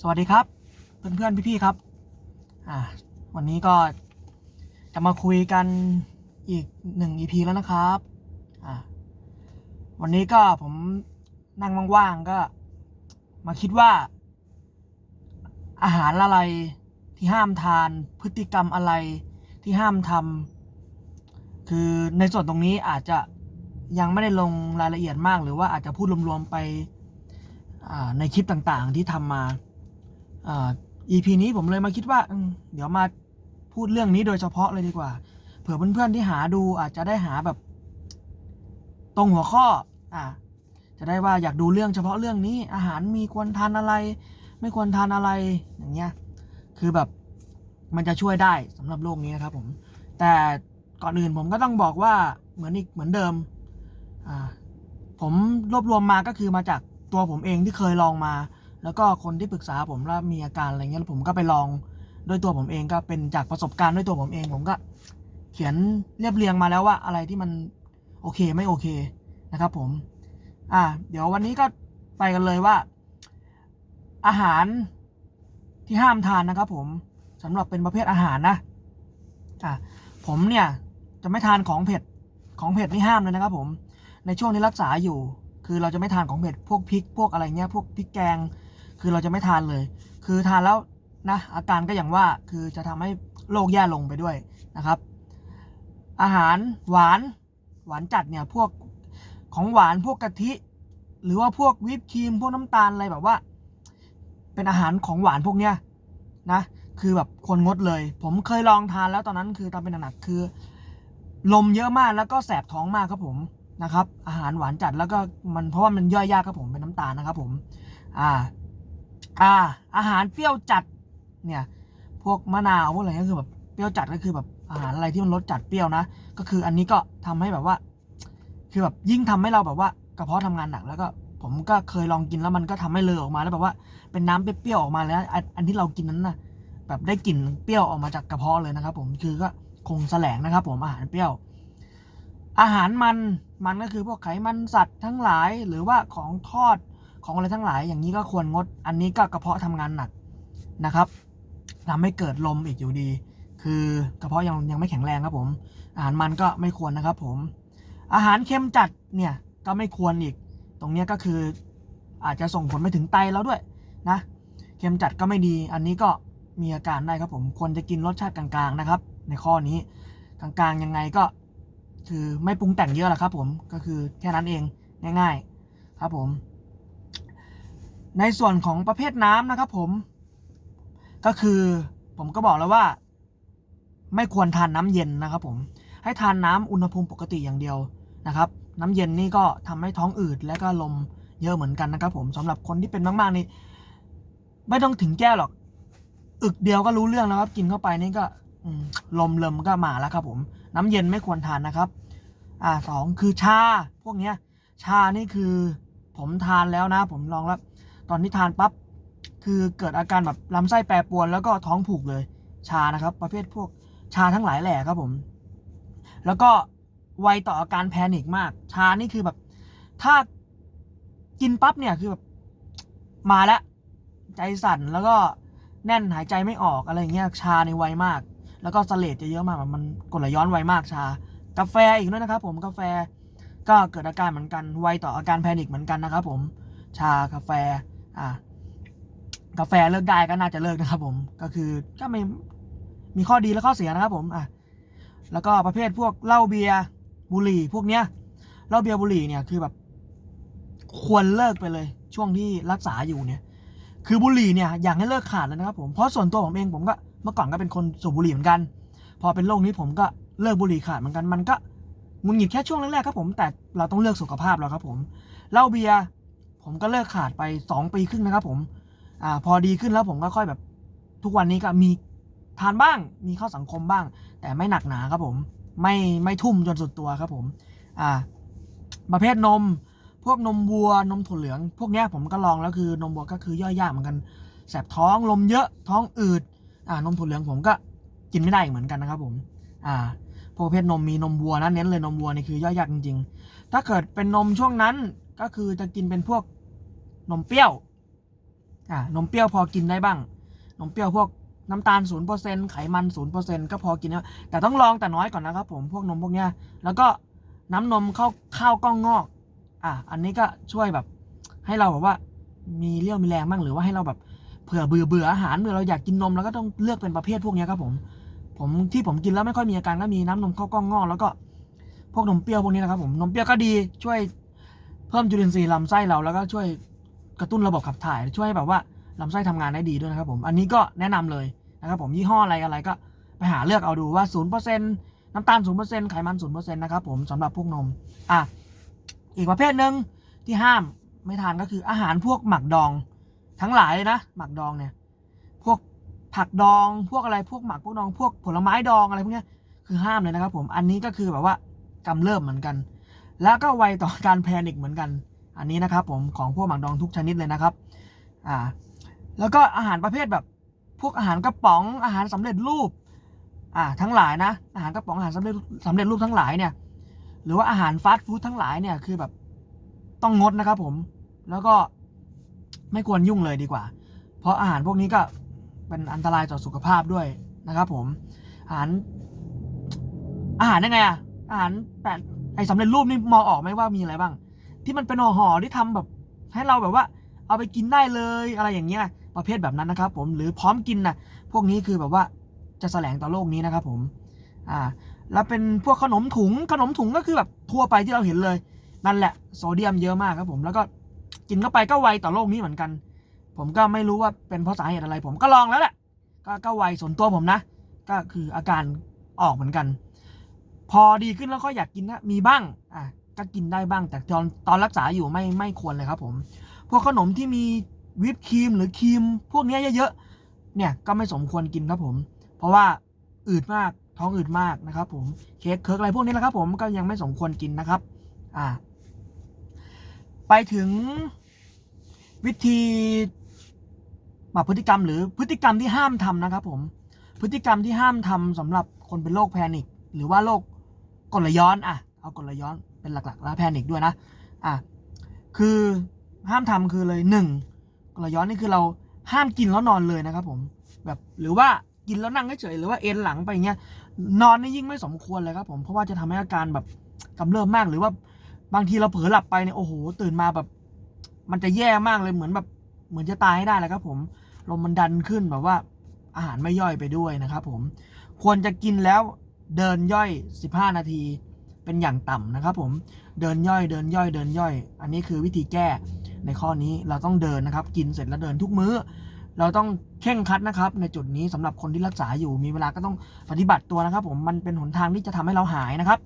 สวัสดีครับ เพื่อนๆพี่ๆครับอ่าวันนี้ก็จะมาคุยกันอีกหนึ่ง EP แล้วนะครับอ่าวันนี้ก็ผมนั่งว่างๆก็มาคิดว่า อาหารอะไรที่ห้ามทานพฤติกรรมอะไรที่ห้ามทำคือในส่วนตรงนี้อาจจะยังไม่ได้ลงรายละเอียดมาก หรือว่าอาจจะพูดรวมๆไปในคลิปต่างๆที่ทำมา EP นี้ผมเลยมาคิดว่าเดี๋ยวมาพูดเรื่องนี้โดยเฉพาะเลยดีกว่า เผื่อเพื่อนๆที่หาดูอาจจะได้หาแบบ ตรงหัวข้อ อ่า จะได้ว่าอยากดูเรื่องเฉพาะเรื่องนี้ อาหารมีควรทานอะไร ไม่ควรทานอะไรอย่างเงี้ย คือแบบมันจะช่วยได้สำหรับโลกนี้นะครับ ผม แต่ก่อนอื่นผมก็ต้องบอกว่าเหมือนอีกเหมือนเดิม อ่า ผมรวบรวมมาก็คือมาจากตัวผมเองที่เคยลองมา แล้วก็คนที่ปรึกษาผมแล้วมีอาการอะไรเงี้ยแล้วผมก็ไปลองด้วยตัวผมเองก็เป็นจากประสบการณ์ด้วยตัวผมเอง ผมก็เขียนเรียบเรียงมาแล้วว่าอะไรที่มันโอเคไม่โอเคนะครับ ผม อ่า เดี๋ยววันนี้ก็ไปกันเลยว่า อาหารที่ห้ามทานนะครับ ผมสำหรับเป็นประเภทอาหารนะอ่าผมเนี่ยจะไม่ทานของเผ็ดของเผ็ดนี่ห้ามเลยนะครับ ผมในช่วงที่รักษาอยู่ คือเราจะไม่ทานของเผ็ดพวกพริกพวกอะไรเงี้ยพวกพริกแกง คือเราจะไม่ทานเลย คือทานแล้วนะอาการก็อย่างว่าคือจะทำให้โรคแย่ลงไปด้วยนะครับ อาหารหวานหวานจัดเนี่ยพวกของหวานพวกกะทิ หรือว่าพวกวิปครีมพวกน้ำตาลอะไรแบบว่า เป็นอาหารของหวานพวกเนี้ยนะคือแบบควรงดเลย ผมเคยลองทานแล้วตอนนั้นคือตอนเป็นหนักคือ ลมเยอะมากแล้วก็แสบท้องมากครับผมนะครับ อาหารหวานจัดแล้วก็มันเพราะว่ามันย่อยยากครับผมเป็นน้ำตาลนะครับผม อ่า อ่า อาหารเปรี้ยวจัด เนี่ย พวกมะนาวพวกอะไรก็คือแบบเปรี้ยวจัดก็คือแบบอาหารอะไรที่มันรสจัดเปรี้ยวนะ ก็คืออันนี้ก็ทำให้แบบว่า คือแบบยิ่งทำให้เราแบบว่ากระเพาะทำงานหนักแล้วก็ผมก็เคยลองกินแล้วมันก็ทำให้เลอออกมาแล้วแบบว่าเป็นน้ำเปรี้ยวออกมาแล้วอันอันที่เรากินนั้นนะแบบได้กลิ่นเปรี้ยวออกมาจากกระเพาะเลยนะครับ ผมคือก็คงแสลงนะครับ ผมอาหารเปรี้ยว อาหารมันมันก็คือพวกไขมันสัตว์ทั้งหลายหรือว่าของทอด ของอะไรทั้งหลาย อย่างนี้ก็ควรงด อันนี้ก็กระเพาะทำงานหนักนะครับทำให้เกิดลมอีกอยู่ดี คือกระเพาะยังยังไม่แข็งแรงครับผม อาหารมันก็ไม่ควรนะครับผม อาหารเค็มจัดเนี่ยก็ไม่ควรอีก ตรงนี้ก็คืออาจจะส่งผลไปถึงไตแล้วด้วยนะเค็มจัดก็ไม่ดี อันนี้ก็มีอาการได้ครับผม ควรจะกินรสชาติกลางๆนะครับ ในข้อนี้กลางๆยังไงก็คือไม่ปรุงแต่งเยอะหรอกครับผมก็คือแค่นั้นเองง่าย ๆ ครับผม ในส่วนของประเภทน้ำนะครับผม ก็คือผมก็บอกแล้วว่า ไม่ควรทานน้ำเย็นนะครับผม ให้ทานน้ำอุณหภูมิปกติอย่างเดียวนะครับ น้ำเย็นนี่ก็ทำให้ท้องอืดและก็ลมเยอะเหมือนกันนะครับ ผมสำหรับคนที่เป็นมากๆนี่ไม่ต้องถึงแก้วหรอก อึกเดียวก็รู้เรื่องแล้วครับ กินเข้าไปนี่ก็ลมเริมก็มาแล้วครับ ผม น้ำเย็นไม่ควรทานนะครับ อ่าสองคือชาพวกเนี้ย ชานี่คือผมทานแล้วนะ ผมลองแล้ว ตอนที่ทานปับ๊บคือเกิดอาการแบบลำไส้แปรปรวนแล้วก็ท้องผูกเลย ชานะครับ ประเภทพวกชาทั้งหลายแหล่ครับผม แล้วก็ไวต่ออาการแพนิคมาก ชานี่คือแบบ ถ้ากินปั๊บเนี่ยคือแบบมาแล้วใจสั่นแล้วก็แน่นหายใจไม่ออกอะไรเงี้ยชาในไวมาก แล้วก็สเลดจะเยอะมากแบบมันกดไหลย้อนไวมากชา กาแฟอีกด้วยนะครับ ผมกาแฟก็เกิดอาการเหมือนกันไวต่ออาการแพนิคเหมือนกันนะครับผม ชากาแฟ อ่ากาแฟเลิกได้ก็น่าจะเลิกนะครับ ผม ก็คือก็ไม่มีข้อดีและข้อเสียนะครับ ผมอะแล้วก็ประเภทพวกเหล้าเบียร์บุหรี่พวกเนี้ยเหล้าเบียร์บุหรี่เนี่ยคือแบบ ควรเลิกไปเลย ช่วงที่รักษาอยู่เนี่ย คือบุหรี่เนี่ยอยากให้เลิกขาดเลยนะครับ ผมเพราะส่วนตัวผมเองผมก็เมื่อก่อนก็เป็นคนสูบบุหรี่เหมือนกัน พอเป็นโรคนี้ผมก็เลิกบุหรี่ขาดเหมือนกันมันก็งุนหงิดแค่ช่วงแรกๆครับผมแต่เราต้องเลือกสุขภาพแล้วครับผมเหล้าเบียร์ ผมก็เลิกขาดไปสองปีครึ่งนะครับ ผมอ่าพอดีขึ้นแล้วผมก็ค่อยแบบ ทุกวันนี้ก็มีทานบ้าง มีเข้าสังคมบ้าง แต่ไม่หนักหนาครับผม ไม่ไม่ทุ่มจนสุดตัวครับผมอ่าประเภทนม พวกนมวัวนมถั่วเหลือง พวกนี้ผมก็ลองแล้วคือนมวัวก็คือย่อยยากเหมือนกันแสบท้องลมเยอะท้องอืดอ่านมถั่วเหลืองผมก็กินไม่ได้เหมือนกันนะครับผมอ่าพวกประเภทนมมีนมวัวนะเน้นเลยนมวัวนี่คือย่อยยากจริง ๆ ถ้าเกิดเป็นนมช่วงนั้นก็คือจะกินเป็นพวก นมเปรี้ยวอ่านมเปรี้ยวพอกินได้บ้าง นมเปรี้ยวพวกน้ำตาล0%ไขมัน0%ก็พอกินได้แต่ต้องลองแต่น้อยก่อนนะครับผมพวกนมพวกเนี้ย แล้วก็น้ำนมข้าวข้าวกล้องงอก อะอันนี้ก็ช่วยแบบ ให้เราแบบว่า มีเรี่ยวมีแรงบ้างหรือว่าให้เราแบบเผื่อเบื่อเบื่ออาหารเบื่อเราอยากกินนมแล้วก็ต้องเลือกเป็นประเภทพวกเนี้ยครับผม ผมที่ผมกินแล้วไม่ค่อยมีอาการก็มีน้ำนมข้าวกล้องงอกแล้วก็พวกนมเปรี้ยวพวกนี้นะครับผมนมเปรี้ยวก็ดีช่วยเพิ่มจุลินทรีย์ลำไส้เราแล้วก็ช่วย กระตุ้นระบบขับถ่าย ช่วยให้แบบว่าลำไส้ทำงานได้ดีด้วยนะครับผม อันนี้ก็แนะนำเลยนะครับผมยี่ห้ออะไรอะไรก็ไปหาเลือกเอาดูว่า 0%น้ำตาล 0%ไขมัน 0%นะครับผมสำหรับพวกนม อะ อีกประเภทหนึ่งที่ห้ามไม่ทานก็คืออาหารพวกหมักดอง ทั้งหลายเลยนะ หมักดองเนี่ย พวกผักดอง พวกอะไร พวกหมักพวกดอง พวกผลไม้ดองอะไรพวกนี้คือห้ามเลยนะครับผม อันนี้ก็คือแบบว่ากำเริบเหมือนกัน แล้วก็ไวต่อการแพนิคเหมือนกัน อันนี้นะครับผมของพวกหมักดองทุกชนิดเลยนะครับอ่าแล้วก็อาหารประเภทแบบ พวกอาหารกระป๋องอาหารสำเร็จรูปอ่าทั้งหลายนะ อาหารกระป๋องอาหารสำเร็จสำเร็จรูปทั้งหลายเนี่ยหรือว่าอาหารฟาสต์ฟู้ดทั้งหลายเนี่ยคือแบบต้องงดนะครับผมแล้วก็ไม่ควรยุ่งเลยดีกว่า เพราะอาหารพวกนี้ก็เป็นอันตรายต่อสุขภาพด้วยนะครับผมอาหารอาหารยังไงอะอาหารแปดไอสำเร็จรูปนี่มองออกไหมว่ามีอะไรบ้าง ที่มันเป็นห่อๆที่ทำแบบ ให้เราแบบว่า เอาไปกินได้เลยอะไรอย่างเงี้ยประเภทแบบนั้นนะครับ ผมหรือพร้อมกินนะพวกนี้คือแบบว่าจะแสลงต่อโลกนี้นะครับ ผมอ่าแล้วเป็นพวกขนมถุงขนมถุงก็คือแบบทั่วไปที่เราเห็นเลย นั่นแหละโซเดียมเยอะมากครับผมแล้วก็กินเข้าไปก็ไวต่อโลกนี้เหมือนกัน ผมก็ไม่รู้ว่าเป็นเพราะสาเหตุอะไร ผมก็ลองแล้วแหละก็ก็ไวส่วนตัวผมนะ ก็คืออาการออกเหมือนกัน พอดีขึ้นแล้วก็อยากกินนะมีบ้างอะ ก็กินได้บ้างแต่ตอนตอนรักษาอยู่ไม่ไม่ควรเลยครับผม พวกขนมที่มีวิปครีมหรือครีม พวกนี้เยอะๆเนี่ยก็ไม่สมควรกินครับผม เพราะว่าอืดมากท้องอืดมากนะครับผมเค้กเคิร์กอะไรพวกนี้แหละครับ ผมก็ยังไม่สมควรกินนะครับ อ่า ไปถึงวิธีปรับพฤติกรรม หรือพฤติกรรมที่ห้ามทำนะครับ ผม พฤติกรรมที่ห้ามทำสำหรับคนเป็นโรคแพนิคหรือว่าโรคกดไหลย้อนอะเอากดไหลย้อน เป็นหลักๆ แล้วแพนิคด้วยนะอะคือห้ามทำคือเลยหนึ่งกรดไหลย้อนนี่คือเราห้ามกินแล้วนอนเลยนะครับผมแบบหรือว่ากินแล้วนั่งเฉยหรือว่าเอนหลังไปอย่างเงี้ยนอนนี่ยิ่งไม่สมควรเลยครับผมเพราะว่าจะทำให้อาการแบบกำเริบมากหรือว่าบางทีเราเผลอหลับไปเนี่ยโอ้โห ตื่นมาแบบ มันจะแย่มากเลยเหมือนแบบเหมือนจะตายให้ได้เลยครับผมลมมันดันขึ้นแบบว่าอาหารไม่ย่อยไปด้วยนะครับผมควรจะกินแล้วเดินย่อย 15 นาที เป็นอย่างต่ำนะครับผมเดินย่อยเดินย่อยเดินย่อย อันนี้คือวิธีแก้ในข้อนี้เราต้องเดินนะครับ กินเสร็จแล้วเดินทุกมื้อ เราต้องเข่งคัดนะครับ ในจุดนี้สำหรับคนที่รักษาอยู่มีเวลาก็ต้องปฏิบัติตัวนะครับ ผมมันเป็นหนทางที่จะทำให้เราหายนะครับ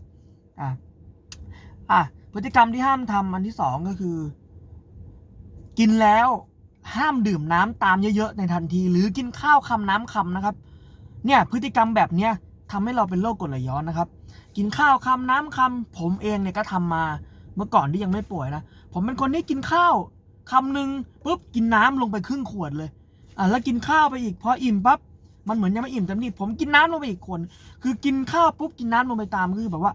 อะอะพฤติกรรมที่ห้ามทำอันที่สองก็คือ กินแล้วห้ามดื่มน้ำตามเยอะๆในทันที หรือกินข้าวคำน้ำคำนะครับ เนี่ยพฤติกรรมแบบเนี้ยทำให้เราเป็นโรคกรดไหลย้อนนะครับ กินข้าวคำน้ำคำผมเองเนี่ยก็ทำมาเมื่อก่อนที่ยังไม่ป่วยนะผมเป็นคนที่กินข้าวคำหนึ่งปุ๊บกินน้ำลงไปครึ่งขวดเลยอะแล้วกินข้าวไปอีกพออิ่มปั๊บมันเหมือนยังไม่อิ่มเต็มที่ผมกินน้ำลงไปอีกคน คือกินข้าวปุ๊บกินน้ำลงไปตามคือแบบว่า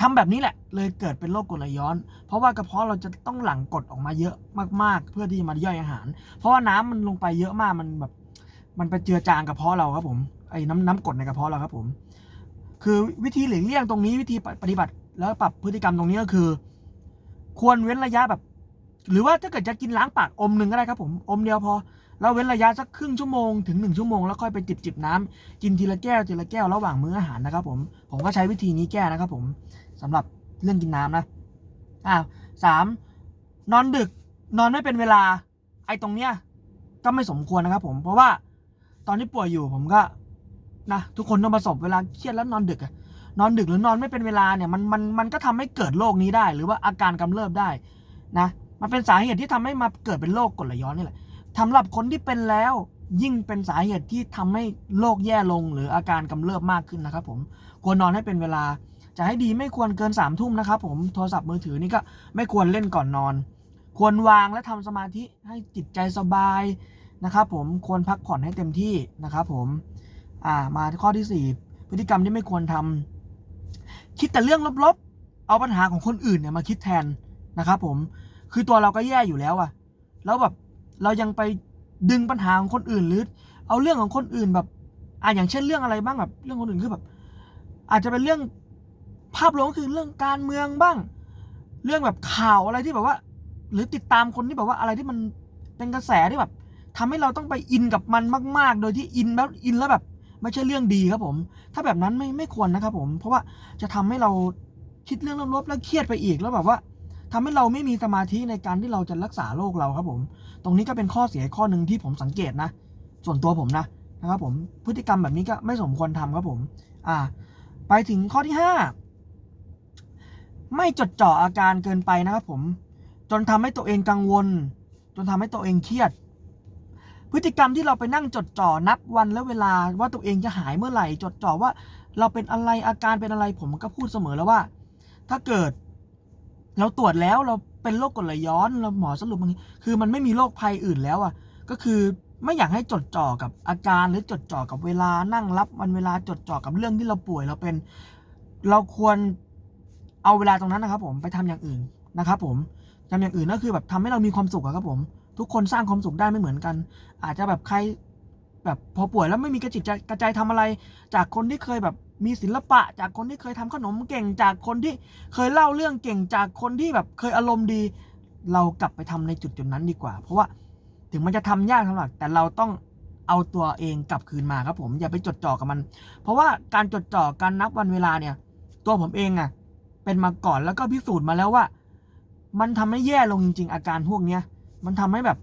ทำแบบนี้แหละ เลยเกิดเป็นโรคกรดไหลย้อน เพราะว่ากระเพาะเราจะต้องหลั่งกรดออกมาเยอะมากๆ เพื่อที่จะมาย่อยอาหาร เพราะว่าน้ำมันลงไปเยอะมากมันแบบ มันไปเจือจางกระเพาะเราครับผมไอ้น้ำน้ำกรดในกระเพาะเราครับผม คือวิธีหลีกเลี่ยงตรงนี้วิธีปฏิบัติ แล้วปรับพฤติกรรมตรงนี้ก็คือ ควรเว้นระยะแบบ หรือว่าถ้าเกิดจะกินล้างปากอมหนึ่งก็ได้ครับผมอมเดียวพอเราเว้นระยะสักครึ่งชั่วโมงถึงหนึ่งชั่วโมงแล้วค่อยไปจิบจิบน้ำกินทีละแก้วทีละแก้วระหว่างมื้ออาหารนะครับ ผมผมก็ใช้วิธีนี้แก้นะครับ ผมสำหรับเรื่องกินน้ำนะอ่าสามนอนดึกนอนไม่เป็นเวลา ไอ้ตรงเนี้ยก็ไม่สมควรนะครับ ผมเพราะว่าตอนที่ป่วยอยู่ผมก็ นะทุกคนต้องประสบเวลาเครียดแล้วนอนดึกอะนอนดึกหรือนอนไม่เป็นเวลาเนี่ยมันมันมันก็ทำให้เกิดโรคนี้ได้ หรือว่าอาการกำเริบได้นะมันเป็นสาเหตุที่ทำให้มาเกิดเป็นโรคกรดไหลย้อนนี่แหละสำหรับคนที่เป็นแล้วยิ่งเป็นสาเหตุที่ทำให้โรคแย่ลง หรืออาการกำเริบมากขึ้นนะครับผมควรนอนให้เป็นเวลาจะให้ดีไม่ควรเกินสามทุ่มนะครับผมโทรศัพท์มือถือนี่ก็ไม่ควรเล่นก่อนนอน ควรวางและทำสมาธิให้จิตใจสบายนะครับผมควรพักผ่อนให้เต็มที่นะครับผม อ่ามาข้อที่สี่พฤติกรรมที่ไม่ควรทำคิดแต่เรื่องลบๆ เอาปัญหาของคนอื่นเนี่ยมาคิดแทนนะครับผมคือตัวเราก็แย่อยู่แล้วอะแล้วแบบเรายังไปดึงปัญหาของคนอื่นหรือ เอาเรื่องของคนอื่นแบบอะอย่างเช่นเรื่องอะไรบ้างแบบเรื่องคนอื่นคือแบบ อาจจะเป็นเรื่องภาพรวมก็คือเรื่องการเมืองบ้าง เรื่องแบบข่าวอะไรที่แบบว่า หรือติดตามคนที่แบบว่าอะไรที่มันเป็นกระแสที่แบบทำให้เราต้องไปอินกับมันมาก ๆ โดยที่อินแล้วอินแล้วแบบ ไม่ใช่เรื่องดีครับผม ถ้าแบบนั้นไม่ไม่ควรนะครับผม เพราะว่าจะทำให้เราคิดเรื่องลบๆแล้วเครียดไปอีกแล้วแบบว่าทำให้เราไม่มีสมาธิในการที่เราจะรักษาโรคเราครับผม ตรงนี้ก็เป็นข้อเสียข้อหนึ่งที่ผมสังเกตนะ ส่วนตัวผมนะนะครับผมพฤติกรรมแบบนี้ก็ไม่สมควรทำครับผม อ่า ไปถึงข้อที่ห้าไม่จดจ่ออาการเกินไปนะครับผม จนทำให้ตัวเองกังวล จนทำให้ตัวเองเครียด พฤติกรรมที่เราไปนั่งจดจ่อนับวันและเวลาว่าตัวเองจะหายเมื่อไหร่ จดจ่อว่า เราเป็นอะไรอาการเป็นอะไรผมก็พูดเสมอแล้วว่า ถ้าเกิด เราตรวจแล้วเราเป็นโรคกรดไหลย้อนเราหมอสรุปมันคือมันไม่มีโรคภัยอื่นแล้วอะ ก็คือไม่อยากให้จดจ่อกับอาการหรือจดจ่อกับเวลานั่งรับวันเวลาจดจ่อกับเรื่องที่เราป่วยเราเป็น เราควรเอาเวลาตรงนั้นนะครับ ผมไปทำอย่างอื่นนะครับ ผมทำอย่างอื่นก็คือแบบทำให้เรามีความสุขครับผม ทุกคนสร้างความสุขได้ไม่เหมือนกัน อาจจะแบบใครแบบพอป่วยแล้วไม่มีกระจิตกระใจทำอะไร จากคนที่เคยแบบมีศิลปะ จากคนที่เคยทำขนมเก่ง จากคนที่เคยเล่าเรื่องเก่ง จากคนที่แบบเคยอารมณ์ดี เรากลับไปทำในจุดจุดนั้นดีกว่า เพราะว่าถึงมันจะทำยากท่าไหร่แต่เราต้องเอาตัวเองกลับคืนมาครับผมอย่าไปจดจ่อกับมัน เพราะว่าการจดจ่อการนับวันเวลาเนี่ย ตัวผมเองอะเป็นมาก่อนแล้วก็พิสูจน์มาแล้วว่า มันทำให้แย่ลงจริง ๆ อาการพวกเนี้ย มันทำให้แบบ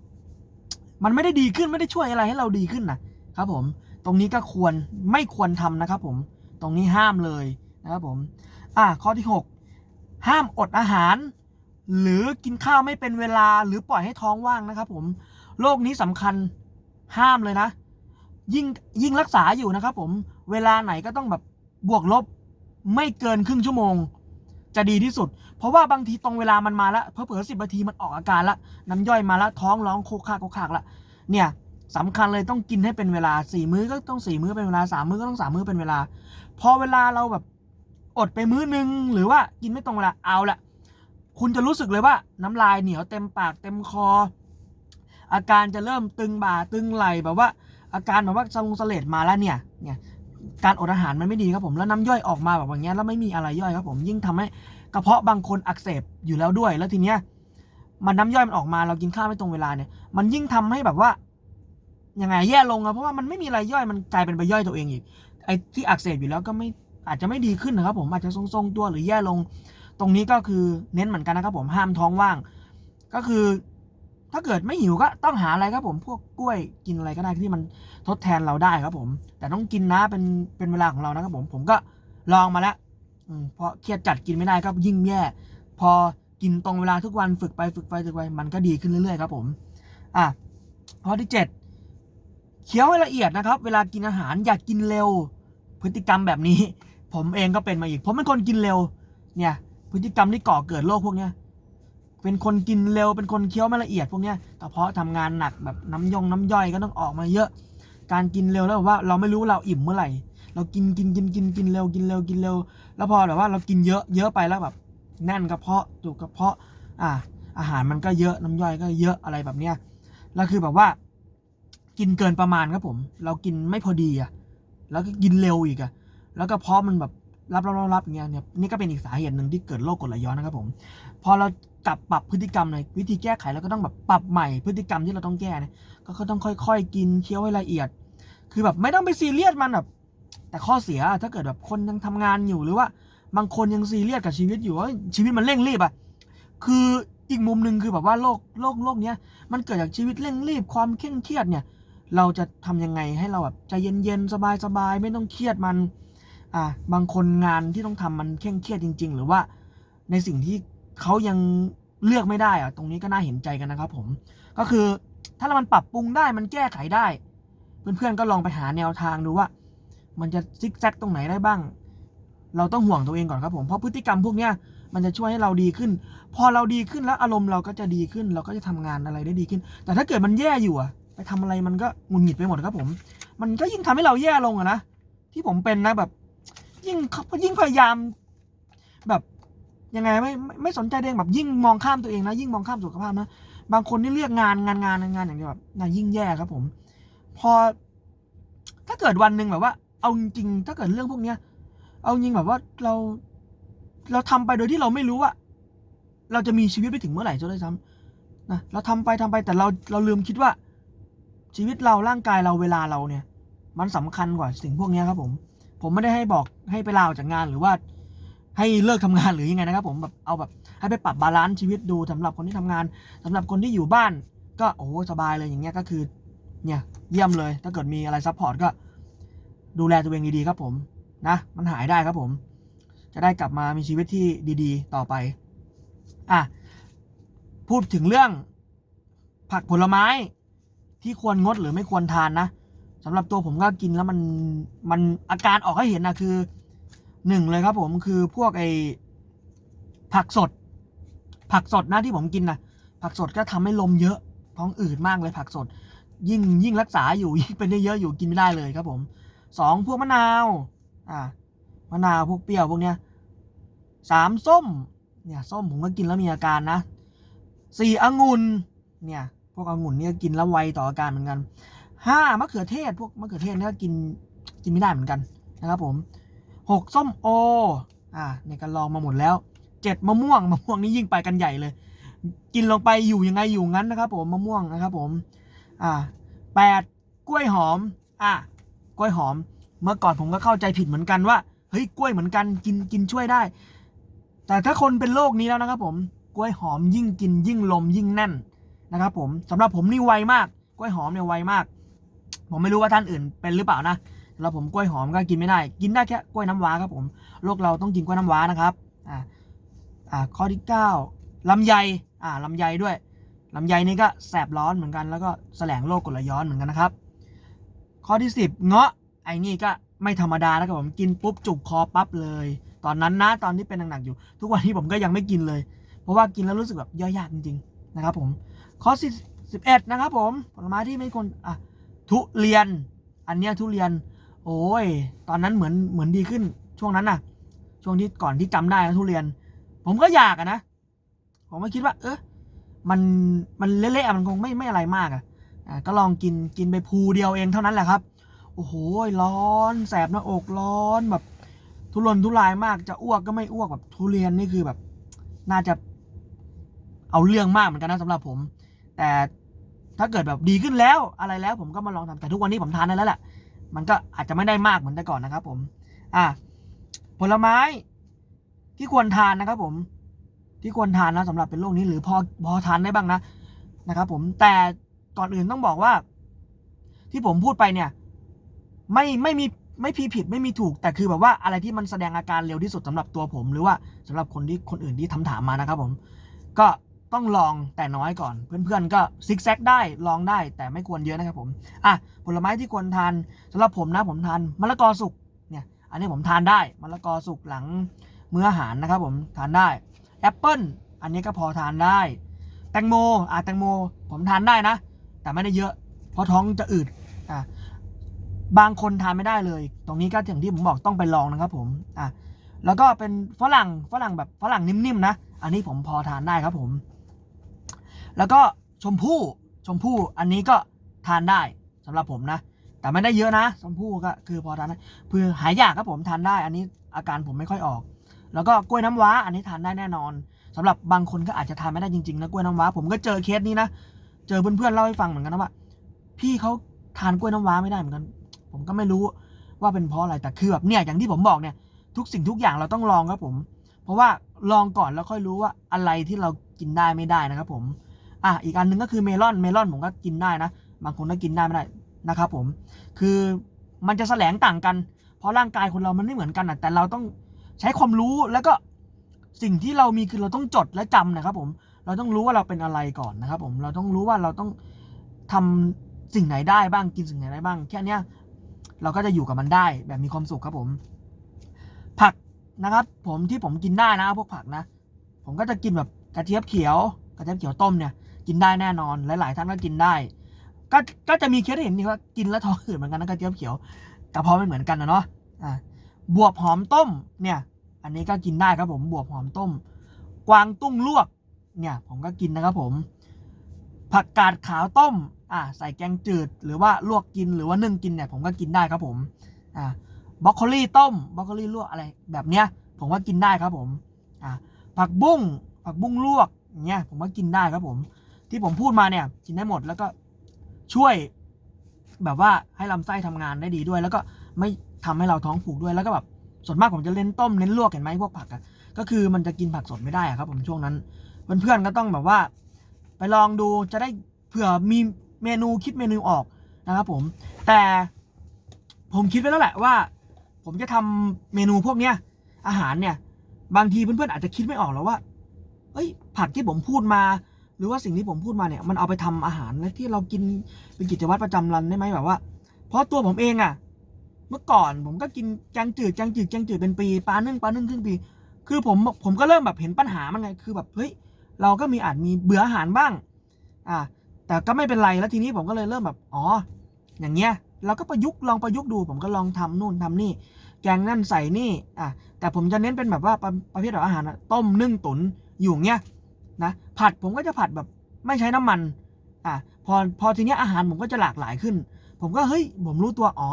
มันไม่ได้ดีขึ้นไม่ได้ช่วยอะไรให้เราดีขึ้นนะครับผม ตรงนี้ก็ควรไม่ควรทำนะครับ ผม ตรงนี้ห้ามเลยนะครับผม อะข้อที่หกห้ามอดอาหาร หรือกินข้าวไม่เป็นเวลาหรือปล่อยให้ท้องว่างนะครับ ผมโรคนี้สำคัญห้ามเลยนะ ยิ่งยิ่งรักษาอยู่นะครับ ผมเวลาไหนก็ต้องแบบบวกลบไม่เกินครึ่งชั่วโมง จะดีที่สุด เพราะว่าบางทีตรงเวลามันมาแล้วเพอเผลอสิบนาทีมันออกอาการละน้ำย่อยมาแล้วท้องร้องโคกคากโคกคากละเนี่ยสำคัญเลยต้องกินให้เป็นเวลาสี่มื้อก็ต้องสี่มื้อเป็นเวลาสามมื้อก็ต้องสามมื้อเป็นเวลา พอเวลาเราแบบอดไปมื้อนึง หรือว่ากินไม่ตรงเวลาเอาละคุณจะรู้สึกเลยว่าน้ำลายเหนียวเต็มปากเต็มคอ อาการจะเริ่มตึงบ่าตึงไหล่แบบว่า อาการแบบว่าสลงสเลดมาแล้วเนี่ยเนี่ย การอดอาหารมันไม่ดีครับผมแล้วน้ำย่อยออกมาแบบอย่างเงี้ยแล้วไม่มีอะไรย่อยครับผมยิ่งทำให้กระเพาะบางคนอักเสบอยู่แล้วด้วย แล้วทีเนี้ยมันน้ำย่อยมันออกมาเรากินข้าวไม่ตรงเวลาเนี่ย มันยิ่งทำให้แบบว่ายังไงแย่ลงอะเพราะว่ามันไม่มีอะไรย่อยมันกลายเป็นไปย่อยตัวเองอีกไอ้ที่อักเสบอยู่แล้วก็ไม่อาจจะไม่ดีขึ้นนะครับ ผมอาจจะทรงๆตัวหรือแย่ลง ตรงนี้ก็คือเน้นเหมือนกันนะครับ ผมห้ามท้องว่าง ก็คือ ถ้าเกิดไม่หิวก็ต้องหาอะไรครับผม พวกกล้วยกินอะไรก็ได้ที่มันทดแทนเราได้ครับผม แต่ต้องกินนะเป็นเป็นเวลาของเรานะครับผม ผมก็ลองมาแล้วอพราะเครียดจัดกินไม่ได้ก็ยิ่งแย่ พอกินตรงเวลาทุกวันฝึกไปฝึกไปฝึกไปมันก็ดีขึ้นเรื่อยๆครับผม อะข้อที่เจ็ดเคี้ยวให้ละเอียดนะครับ เวลากินอาหารอย่ากกินเร็ว พฤติกรรมแบบนี้ ผมเองก็เป็นมาอีก ผมเป็นคนกินเร็ว เนี่ย พฤติกรรมที่ก่อเกิดโรคพวกเนี้ย เป็นคนกินเร็วเป็นคนเคี้ยวไม่ละเอียดพวกเนี้ยกระเพาะทำงานหนักแบบน้ำยงน้ำย่อยก็ต้องออกมาเยอะ การกินเร็วแล้วแบบว่าเราไม่รู้เราอิ่มเมื่อไหร่ เรากินกินกินกินกินเร็วกินเร็วกินเร็ว แล้วพอแบบว่าเรากินเยอะเยอะไปแล้วแบบแน่นกระเพาะจุกกระเพาะอ่าอาหารมันก็เยอะน้ำย่อยก็เยอะอะไรแบบเนี้ยแล้วคือแบบว่า กินเกินประมาณครับผม เรากินไม่พอดีอะแล้วก็กินเร็วอีกอะแล้วก็เพาะมันแบบรับรับรับรับอย่างเงี้ยเนี่ยนี่ก็เป็นอีกสาเหตุหนึ่งที่เกิดโรคกรดไหลย้อนนะครับผม พอเรา กลับปรับพฤติกรรมในวิธีแก้ไขเราก็ต้องแบบปรับใหม่พฤติกรรมที่เราต้องแก้เนี่ยก็ต้องค่อยๆ กินเคี้ยวให้ละเอียด คือแบบไม่ต้องไปซีเรียสมันแบบแต่ข้อเสียถ้าเกิดแบบคนยังทำงานอยู่หรือว่า บางคนยังซีเรียสกับชีวิตอยู่ว่าชีวิตมันเร่งรีบอะคืออีกมุมหนึ่งคือแบบว่าโลกโลกโลกเนี้ยมันเกิดจากชีวิตเร่งรีบความเคร่งเครียดเนี่ย เราจะทำยังไงให้เราแบบใจเย็นๆสบายๆไม่ต้องเครียดมันอ่าบางคนงานที่ต้องทำมันเคร่งเครียดจริง ๆ หรือว่าในสิ่งที่ เขายังเลือกไม่ได้อะตรงนี้ก็น่าเห็นใจกันนะครับผม ก็คือถ้าเรามันปรับปรุงได้มันแก้ไขได้ เพื่อนๆก็ลองไปหาแนวทางดูว่า มันจะซิกแซกตรงไหนได้บ้าง เราต้องห่วงตัวเองก่อนครับผมเพราะพฤติกรรมพวกเนี้ยมันจะช่วยให้เราดีขึ้น พอเราดีขึ้นแล้วอารมณ์เราก็จะดีขึ้น เราก็จะทำงานอะไรได้ดีขึ้น แต่ถ้าเกิดมันแย่อยู่อะไปทำอะไรมันก็หงุดหงิดไปหมดครับผม มันก็ยิ่งทำให้เราแย่ลงอะนะที่ผมเป็นนะแบบ ยิ่งยิ่งพยายาม แบบ ยังไงไม่ไม่สนใจตัวเองแบบยิ่งมองข้ามตัวเองนะยิ่งมองข้ามสุขภาพนะบางคนนี่เลือกงานงานงานงานอย่างเดียวแบบงานยิ่งแย่ครับผม พอ ถ้าเกิดวันหนึ่งแบบว่า เอาจริงถ้าเกิดเรื่องพวกเนี้ย เอาจริงแบบว่าเรา เราทำไปโดยที่เราไม่รู้ว่า เราจะมีชีวิตไปถึงเมื่อไหร่จะได้ซ้ำนะเราทำไปทำไปแต่เราเราลืมคิดว่า ชีวิตเราร่างกายเราเวลาเราเนี่ย มันสำคัญกว่าสิ่งพวกเนี้ยครับผม ผมไม่ได้ให้บอกให้ไปลาออกจากงานหรือว่า ให้เลิกทำงานหรือยังไงนะครับ ผมแบบเอาแบบให้ไปปรับบาลานซ์ชีวิตดูสำหรับคนที่ทำงานสำหรับคนที่อยู่บ้าน ก็โอ้สบายเลยอย่างเงี้ยก็คือเนี่ยเยี่ยมเลย ถ้าเกิดมีอะไรซัพพอร์ตก็ ดูแลตัวเองดีๆครับ ผมนะมันหายได้ครับผม จะได้กลับมามีชีวิตที่ดี ๆ ต่อไปอะพูดถึงเรื่อง ผักผลไม้ที่ควรงดหรือไม่ควรทานนะสำหรับตัวผมก็กินแล้วมันมันอาการออกให้เห็นนะคือ หนึ่งเลยครับผมคือพวกไอผักสด ผักสดนะที่ผมกินนะผักสดก็ทำให้ลมเยอะท้องอืดมากเลยผักสด ยิ่งยิ่งรักษาอยู่ยิ่งเป็นได้เยอะอยู่กินไม่ได้เลยครับผมสองพวกมะนาวอ่ามะนาวพวกเปรี้ยวพวกเนี้ยสามส้มเนี่ยส้มผมก็กินแล้วมีอาการนะสี่องุ่นเนี่ยพวกองุ่นเนี่ยกินแล้วไวต่ออาการเหมือนกันห้ามะเขือเทศ พวกมะเขือเทศเนี่ยกินกินไม่ได้เหมือนกันนะครับผม หกส้มโอ อ่าเนี่ยก็ลองมาหมดแล้วเจ็ดมะม่วง มะม่วงนี่ยิ่งไปกันใหญ่เลย กินลงไปอยู่ยังไงอยู่งั้นนะครับผม มะม่วงนะครับผม อ่าแปดกล้วยหอม อะ กล้วยหอม เมื่อก่อนผมก็เข้าใจผิดเหมือนกันว่า เฮ้ย กล้วยเหมือนกันกินกินช่วยได้ แต่ถ้าคนเป็นโรคนี้แล้วนะครับผม กล้วยหอมยิ่งกินยิ่งลมยิ่งแน่นนะครับผมสำหรับผมนี่ไวมาก กล้วยหอมเนี่ยไวมาก ผมไม่รู้ว่าท่านอื่นเป็นหรือเปล่านะ สำหรับผมกล้วยหอมก็กินไม่ได้ กินได้แค่กล้วยน้ำว้าครับผมโรคเราต้องกินกล้วยน้ำว้านะครับอ่าอ่าข้อที่เก้าลำไยอ่าลำไยด้วยลำไยนี่ก็แสบร้อนเหมือนกันแล้วก็แสลงโรคกรดไหลย้อนเหมือนกันนะครับ ข้อที่สิบเงาะไอ้นี่ก็ไม่ธรรมดานะครับผมกินปุ๊บจุกคอปั๊บเลย ตอนนั้นนะตอนที่เป็นหนักๆอยู่ ทุกวันนี้ผมก็ยังไม่กินเลย เพราะว่ากินแล้วรู้สึกแบบย่อยยากจริงๆนะครับผมข้อสิบเอ็ดนะครับผมผลไม้ที่ไม่ควรอะทุเรียน อันเนี้ยทุเรียน โอ้ย ตอนนั้นเหมือนเหมือนดีขึ้น ช่วงนั้นน่ะ ช่วงที่ก่อนที่จำได้นะทุเรียน ผมก็อยากอะนะ ผมก็คิดว่า เออมันมันเละๆมันคงไม่ไม่อะไรมากอะอะก็ลองกินกินไปภูเดียวเองเท่านั้นแหละครับ โอ้โหร้อนแสบหน้าอกร้อนแบบ ทุรนทุรายมากจะอ้วกก็ไม่อ้วกแบบทุเรียนนี่คือแบบ น่าจะ เอาเรื่องมากเหมือนกันนะสำหรับผม แต่ถ้าเกิดแบบดีขึ้นแล้วอะไรแล้ว ผมก็มาลองทำแต่ทุกวันนี้ผมทานได้แล้วแหละ มันก็อาจจะไม่ได้มากเหมือนแต่ก่อนนะครับ ผม อะผลไม้ที่ควรทานนะครับ ผม ที่ควรทานนะสำหรับเป็นโรคนี้หรือพอพอทานได้บ้างนะนะครับ ผมแต่ก่อนอื่นต้องบอกว่า ที่ผมพูดไปเนี่ย ไม่ไม่มีไม่พีผิดไม่มีถูก แต่คือแบบว่าอะไรที่มันแสดงอาการเร็วที่สุดสำหรับตัวผม หรือว่าสำหรับคนที่คนอื่นที่ทำถามมานะครับ ผม ก็ ต้องลองแต่น้อยก่อน เพื่อนๆก็ซิกแซกได้ลองได้แต่ไม่ควรเยอะนะครับผมอะผลไม้ที่ควรทานสำหรับผมนะผมทานมะละกอสุกเนี่ยอันนี้ผมทานได้มะละกอสุกหลังมื้ออาหารนะครับผมทานได้แอปเปิลอันนี้ก็พอทานได้ แตงโมอะแตงโมผมทานได้นะ แต่ไม่ได้เยอะ เพราะท้องจะอืดอะบางคนทานไม่ได้เลย ตรงนี้ก็อย่างที่ผมบอกต้องไปลองนะครับผมอะแล้วก็เป็นฝรั่งฝรั่งแบบฝรั่งนิ่มๆนะ อันนี้ผมพอทานได้ครับผม แล้วก็ชมพู่ชมพู่อันนี้ก็ทานได้สำหรับผมนะ แต่ไม่ได้เยอะนะชมพู่ก็คือพอทานได้เพื่อหายอยากครับผมทานได้ อันนี้อาการผมไม่ค่อยออก แล้วก็กล้วยน้ำว้า อันนี้ทานได้แน่นอนสำหรับบางคนก็อาจจะทานไม่ได้จริงๆนะกล้วยน้ำว้า ผมก็เจอเคสนี้นะเจอเพื่อนๆเล่าให้ฟังเหมือนกันนะว่า พี่เขาทานกล้วยน้ำว้าไม่ได้เหมือนกัน ผมก็ไม่รู้ว่าเป็นเพราะอะไรแต่คือแบบเนี่ยอย่างที่ผมบอกเนี่ยทุกสิ่งทุกอย่างเราต้องลองครับผม เพราะว่าลองก่อนแล้วค่อยรู้ว่าอะไรที่เรากินได้ไม่ได้นะครับผม อะอีกอันหนึ่งก็คือเมลอนเมลอนผมก็กินได้นะ บางคนก็กินได้ไม่ได้นะครับผม คือมันจะแสลงต่างกัน เพราะร่างกายคนเรามันไม่เหมือนกันอะแต่เราต้องใช้ความรู้แล้วก็สิ่งที่เรามีคือเราต้องจดและจำนะครับผมเราต้องรู้ว่าเราเป็นอะไรก่อนนะครับ ผมเราต้องรู้ว่าเราต้องทำสิ่งไหนได้บ้างกินสิ่งไหนได้บ้าง แค่เนี้ยเราก็จะอยู่กับมันได้แบบมีความสุขครับผม ผักนะครับ ผมที่ผมกินได้นะพวกผักนะ ผมก็จะกินแบบกระเจี๊ยบเขียว กระเจี๊ยบเขียวต้มเนี่ย กินได้แน่นอน หลายๆท่านก็กินได้ ก็ก็จะมีเคสเห็นนี่ว่ากินแล้วท้องอืดเหมือนกันนะกระเจี๊ยบเขียวกระเพาะไม่เหมือนกันนะเนาะอ่าบวบหอมต้มเนี่ย อันนี้ก็กินได้ครับผมบวบหอมต้ม กวางตุ้งลวก เนี่ยผมก็กินนะครับผม ผักกาดขาวต้มอ่าใส่แกงจืดหรือว่าลวกกินหรือว่านึ่งกินเนี่ยผมก็กินได้ครับผมอ่าบรอกโคลีต้มบรอกโคลีลวกอะไรแบบเนี้ย ผมว่ากินได้ครับผมอ่าผักบุ้งผักบุ้งลวกเงี้ยผมว่ากินได้ครับผม ที่ผมพูดมาเนี่ยกินได้หมดแล้วก็ช่วยแบบว่าให้ลำไส้ทำงานได้ดีด้วย แล้วก็ไม่ทำให้เราท้องผูกด้วยแล้วก็แบบส่วนมากผมจะเน้นต้มเน้นลวกเห็นไหมพวกผักอะก็คือมันจะกินผักสดไม่ได้อะครับ ผมช่วงนั้นเพื่อนๆก็ต้องแบบว่า ไปลองดูจะได้เผื่อมีเมนูคิดเมนูออกนะครับผม แต่ผมคิดไว้แล้วแหละว่า ผมจะทำเมนูพวกเนี้ยอาหารเนี่ย บางทีเพื่อนๆอาจจะคิดไม่ออกแล้วว่าเอ้ย ผักที่ผมพูดมา หรือว่าสิ่งที่ผมพูดมาเนี่ยมันเอาไปทำอาหารและที่เรากินเป็นกิจวัตรประจำรันได้ไหมแบบว่า เพราะตัวผมเองอะเมื่อก่อนผมก็กินแกงจืดแกงจืดแกงจืดเป็นปีปลานึ่งปลานึ่งครึ่งปี คือผมผมก็เริ่มแบบเห็นปัญหามันไงคือแบบเฮ้ยเราก็มีอาจมีเบื่ออาหารบ้าง อ่า แต่ก็ไม่เป็นไรแล้วทีนี้ผมก็เลยเริ่มแบบอ๋ออย่างเงี้ยเราก็ประยุกต์ลองประยุกต์ดู ผมก็ลองทำนู่นทำนี่ แกงนั่นใส่นี่อะแต่ผมจะเน้นเป็นแบบว่าประประเภทแบบอาหารต้มนึ่งตุ๋นอยู่เงี้ย นะผัดผมก็จะผัดแบบไม่ใช้น้ำมันอะพอพอทีเนี้ยอาหารผมก็จะหลากหลายขึ้น ผมก็เฮ้ยผมรู้ตัวอ๋อ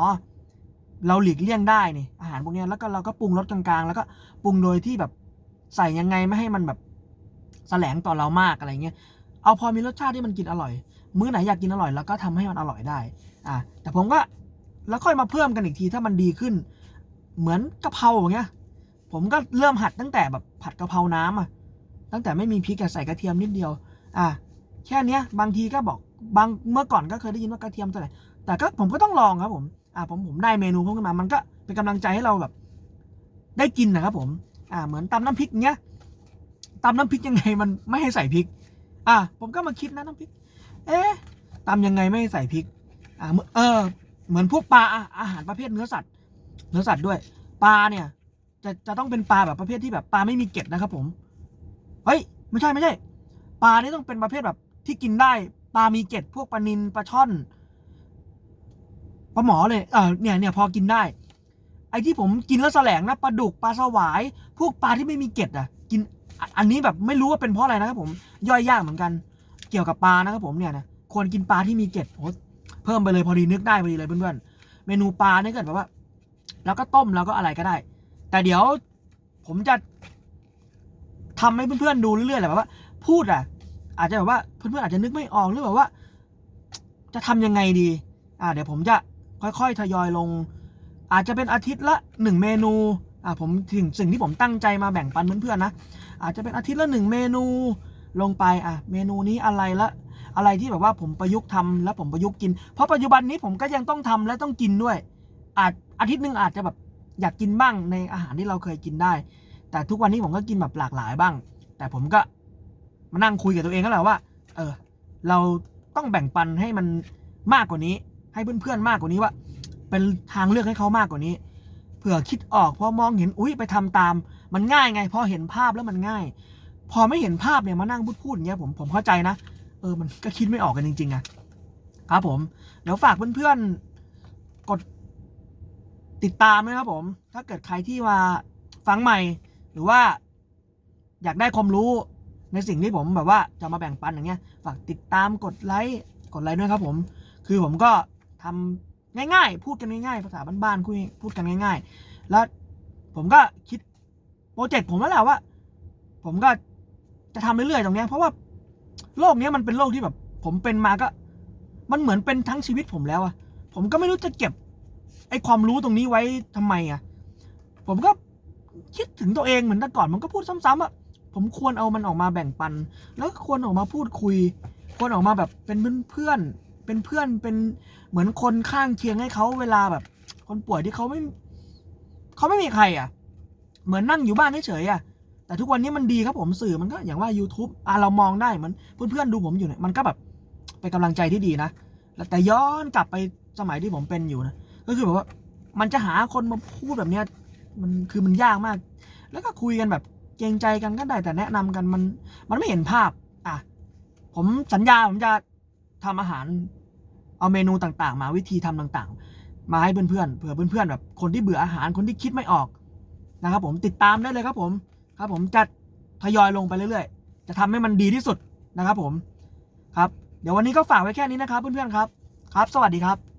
เราหลีกเลี่ยงได้นี่อาหารพวกเนี้ยแล้วก็เราก็ปรุงรสกลางๆ แล้วก็ปรุงโดยที่แบบใส่ยังไงไม่ให้มันแบบแสลงต่อเรามากอะไรเงี้ยเอาพอมีรสชาติที่มันกินอร่อย มื้อไหนอยากกินอร่อยแล้วก็ทำให้มันอร่อยได้อะแต่ผมก็แล้วค่อยมาเพิ่มกันอีกทีถ้ามันดีขึ้น เหมือนกะเพราอย่างเงี้ย ผมก็เริ่มหัดตั้งแต่แบบผัดกะเพราน้ำอะ ตั้งแต่ไม่มีพริกใส่กระเทียมนิดเดียว อะแค่เนี้ยบางทีก็บอกบางเมื่อก่อนก็เคยได้ยินว่ากระเทียมเท่าไหร่แต่ก็ผมก็ต้องลองครับผมอะผมผมได้เมนูพวกนี้มา มันก็เป็นกำลังใจให้เราแบบ ได้กินนะครับผม อ่าเหมือนตำน้ำพริกเงี้ยตำน้ำพริกยังไงมันไม่ให้ใส่พริก อะผมก็มาคิดนะน้ำพริก เอ๊ะตำยังไงไม่ให้ใส่พริก อ่าเออ เหมือนพวกปลาอาหารประเภทเนื้อสัตว์ เนื้อสัตว์ด้วย ปลาเนี่ย จะจะต้องเป็นปลาแบบประเภทที่แบบปลาไม่มีเกล็ดนะครับผม เฮ้ย ไม่ใช่ไม่ใช่ ปลานี่ต้องเป็นประเภทแบบที่กินได้ ปลามีเกล็ดพวกปลานิลปลาช่อนปลาหมอเลยเออเนี่ยเนี่ยพอกินได้ ไอ้ที่ผมกินแล้วแสลงนะปลาดุกปลาสวาย พวกปลาที่ไม่มีเกล็ดอะ กินอันนี้แบบไม่รู้ว่าเป็นเพราะอะไรนะครับผม ย่อยยากเหมือนกัน เกี่ยวกับปลานะครับผมเนี่ยนะควรกินปลาที่มีเกล็ดโอ้เพิ่มไปเลยพอดีนึกได้พอดีเลยเพื่อนๆ เมนูปลาเนี่ยเกิดแบบว่า แล้วก็ต้มแล้วก็อะไรก็ได้ แต่เดี๋ยวผมจะ ทำให้เพื่อนๆดูเรื่อยๆแหละแบบว่า พูดอะ อาจจะแบบว่าเพื่อนๆอาจจะนึกไม่ออกหรือแบบว่า จะทำยังไงดี อ่า เดี๋ยวผมจะค่อยๆทยอยลง อาจจะเป็นอาทิตย์ละหนึ่งเมนูอ่าผมถึงสิ่งที่ผมตั้งใจมาแบ่งปันเพื่อนๆนะอาจจะเป็นอาทิตย์ละหนึ่งเมนูลงไปอะเมนูนี้อะไรละอะไรที่แบบว่าผมประยุกต์ทำแล้วผมประยุกต์กิน เพราะปัจจุบันนี้ผมก็ยังต้องทำและต้องกินด้วย อาจอาทิตย์หนึ่งอาจจะแบบอยากกินบ้างในอาหารที่เราเคยกินได้ แต่ทุกวันนี้ผมก็กินแบบหลากหลายบ้าง แต่ผมก็มานั่งคุยกับตัวเองก็แหละว่า เออ เราต้องแบ่งปันให้มันมากกว่านี้ ให้เพื่อนๆมากกว่านี้ว่า เป็นทางเลือกให้เขามากกว่านี้เผื่อคิดออกพอมองเห็นอุ้ยไปทำตาม มันง่ายไง พอเห็นภาพแล้วมันง่าย พอไม่เห็นภาพเนี่ยมานั่งพูดพูดอย่างเงี้ยผมผมเข้าใจนะเออมันก็คิดไม่ออกกันจริงๆอะครับผมเดี๋ยวฝากเพื่อนๆกดติดตามนะครับผม ถ้าเกิดใครที่มาฟังใหม่ หรือว่าอยากได้ความรู้ในสิ่งที่ผมแบบว่าจะมาแบ่งปันอย่างเงี้ย ฝากติดตามกดไลค์กดไลค์ด้วยครับผม คือผมก็ทำง่ายๆ พูดกันง่ายๆ ภาษาบ้านๆคุยพูดกันง่าย ๆ แล้วผมก็คิดโปรเจกต์ผมแล้วแหละว่า ผมก็จะทำเรื่อยๆตรงเนี้ย เพราะว่าโรคเนี้ยมันเป็นโรคที่แบบ ผมเป็นมาก็ มันเหมือนเป็นทั้งชีวิตผมแล้วอะผมก็ไม่รู้จะเก็บไอ้ความรู้ตรงนี้ไว้ทำไมอะผมก็ คิดถึงตัวเองเหมือนแต่ก่อนมันก็พูดซ้ำๆอะผมควรเอามันออกมาแบ่งปัน แล้วควรออกมาพูดคุย ควรออกมาแบบเป็นเพื่อนเป็นเพื่อนเป็นเหมือนคนข้างเคียงให้เขาเวลาแบบ คนป่วยที่เขาไม่เขาไม่มีใครอะเหมือนนั่งอยู่บ้านเฉยๆอะแต่ทุกวันนี้มันดีครับผมสื่อมันก็อย่างว่า YouTube อะเรามองได้เหมือนเพื่อนๆดูผมอยู่เนี่ยมันก็แบบเป็นกำลังใจที่ดีนะแต่ย้อนกลับไปสมัยที่ผมเป็นอยู่นะก็คือแบบว่า มันจะหาคนมาพูดแบบเนี้ย มันคือมันยากมาก แล้วก็คุยกันแบบเกรงใจกันก็ได้แต่แนะนำกันมันมันไม่เห็นภาพ อะ ผมสัญญาผมจะทำอาหาร เอาเมนูต่างๆ มาวิธีทำต่างๆ มาให้เพื่อนๆเผื่อเพื่อนๆแบบคนที่เบื่ออาหารคนที่คิดไม่ออกนะครับผมติดตามได้เลยครับผมครับ ผมจะทยอยลงไปเรื่อยๆ จะทำให้มันดีที่สุดนะครับผมครับ เดี๋ยววันนี้ก็ฝากไว้แค่นี้นะครับเพื่อนๆครับ ครับ สวัสดีครับ